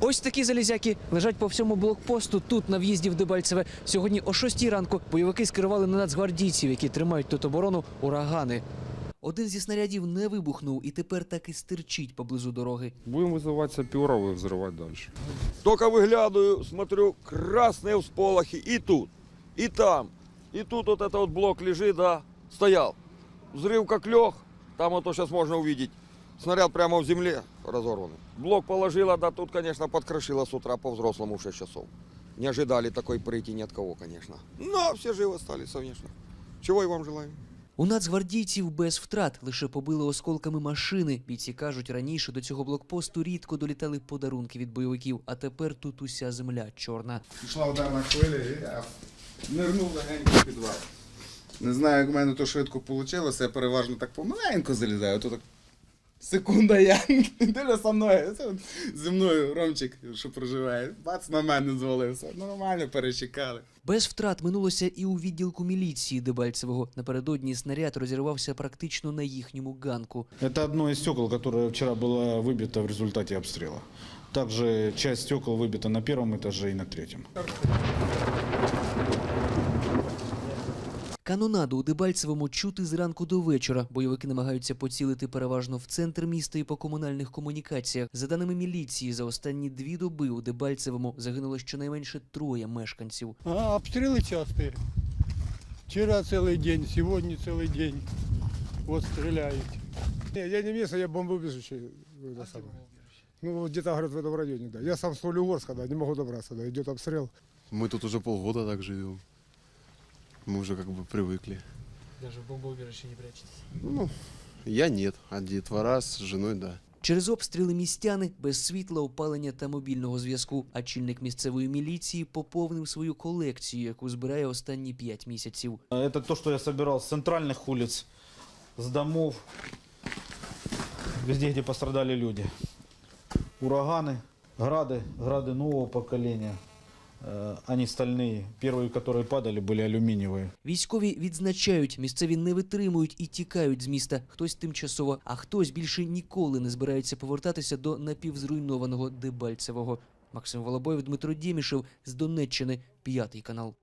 Ось такі залізяки лежать по всьому блокпосту тут на в'їзді в Дебальцеве. Сьогодні о 6 ранку бойовики скерували на нацгвардійців, які тримають тут оборону урагани. Один зі снарядів не вибухнув і тепер так і стирчить поблизу дороги. Будем вызывать саперов и взрывать дальше. Только выглядываю, смотрю, красные всполохи и тут, и там. И тут вот этот вот блок лежит, да, стоял. Взрыв как лег, там вот сейчас можно увидеть. Снаряд прямо в земле разорванный. Блок положила, да тут, конечно, подкрошила с утра по-взрослому в 6 часов. Не ожидали такой прыти ни от кого, конечно. Но все живы остались, конечно. Чего и вам желаю. У нацгвардійців без втрат лише побили осколками машини. Бійці кажуть, раніше до цього блокпосту рідко долітали подарунки від бойовиків, а тепер тут уся земля чорна. Пішла ударна хвиля, і я нирнув легенько в підвал. Не знаю, як в мене то швидко вийшло, я переважно так помаленько залізаю, а то так секунда я дивлю со мною, це от зі мною Ромчик, що проживає, бац на мене звалився. Нормально перечекали. Без втрат минулося і у відділку міліції Дебальцевого. Напередодні снаряд розірвався практично на їхньому ганку. Это одно из стекол, которое вчера было выбито в результате обстрела. Также часть стекол выбита на первом этаже и на третьем. Канонаду у Дебальцевому чути зранку до вечора. Бойовики намагаються поцілити переважно в центр міста і по комунальних комунікаціях. За даними міліції, за останні дві доби у Дебальцевому загинуло щонайменше троє мешканців. А, обстрелы частые. Вчера целый день, сегодня целый день. Вот стреляют. Не, я не местный, я бомбоубежище. это самое. Ну, вот где-то, говорят, в этом районе, да. Я сам с Солигорска, да, не могу добраться, да, идет обстрел. Мы тут уже полгода так живем. Мы уже как бы привыкли. Даже в бомбоубежище не прячетесь. Ну, я нет, а детвора с женой да. Через обстріли містяни без світла, опалення та мобільного зв'язку. А чільник місцевої міліції поповнив свою колекцію, яку збирає останні п'ять місяців. Это то, что я собирал с центральных улиц, с домов, везде, где пострадали люди. Ураганы, грады, грады нового поколения. Э, Они стальные. Первые, которые падали, были алюминиевые. Військові відзначають, місцеві не витримують і тікають з міста. Хтось тимчасово, а хтось більше ніколи не збирається повертатися до напівзруйнованого Дебальцевого. Максим Волобоєв, Дмитро Дємішев з Донеччини, п'ятий канал.